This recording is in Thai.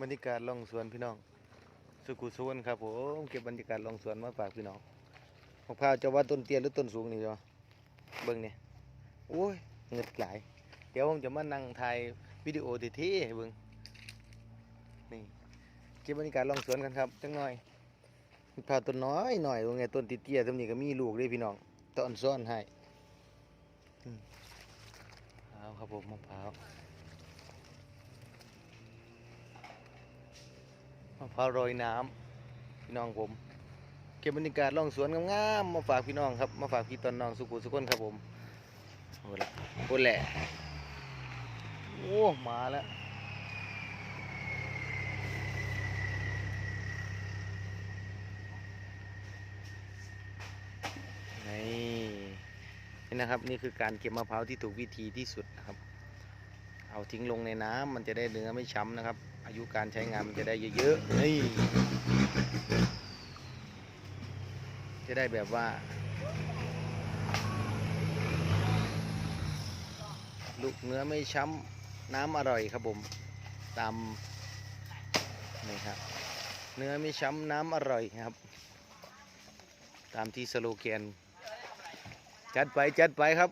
บรรยากาศล่องสวนพี่น้อง สุขุสวนครับผมเก็บบรรยากาศล่องสวนมาฝากพี่น้องมะพร้าวจะว่าต้นเตี้ยหรือต้นสูงนี่จ้ะเบิ่งเนี่ยโอ้ยเงือดไหลาย เดี๋ยวผมจะมานั่งถ่ายวิดีโอเท่ให้เบิ่งนี่เก็บบรรยากาศล่องสวนกันครับจังหน่อยมะพร้าวต้นน้อยหน่อยตรงเนี้ยต้นเตี้ยๆตรงนี้ก็มีลูกด้วยพี่น้องต้นซ้อนให้อืมเอาครับผมมะพร้าว มะพร้าวโรยน้ำพี่น้องผม เก็บบรรยากาศล่องสวนงามๆมาฝากพี่น้องครับมาฝากพี่ตอนน้องสุขุสุขคนครับผมโอ้ละโอ้แหละโอ้มาแล้วนี่นี่นะครับนี่คือการเก็บมะพร้าวที่ถูกวิธีที่สุดนะครับ เอาทิ้งลงในน้ำมันจะได้เนื้อไม่ช้ำนะครับ อายุการใช้งานมันจะได้เยอะๆนี่จะได้แบบว่า ลูกเนื้อไม่ช้ำน้ำอร่อยครับผมตามนี่ครับ เนื้อไม่ช้ำน้ำอร่อยครับ ตามที่สโลแกน จัดไปจัดไปครับ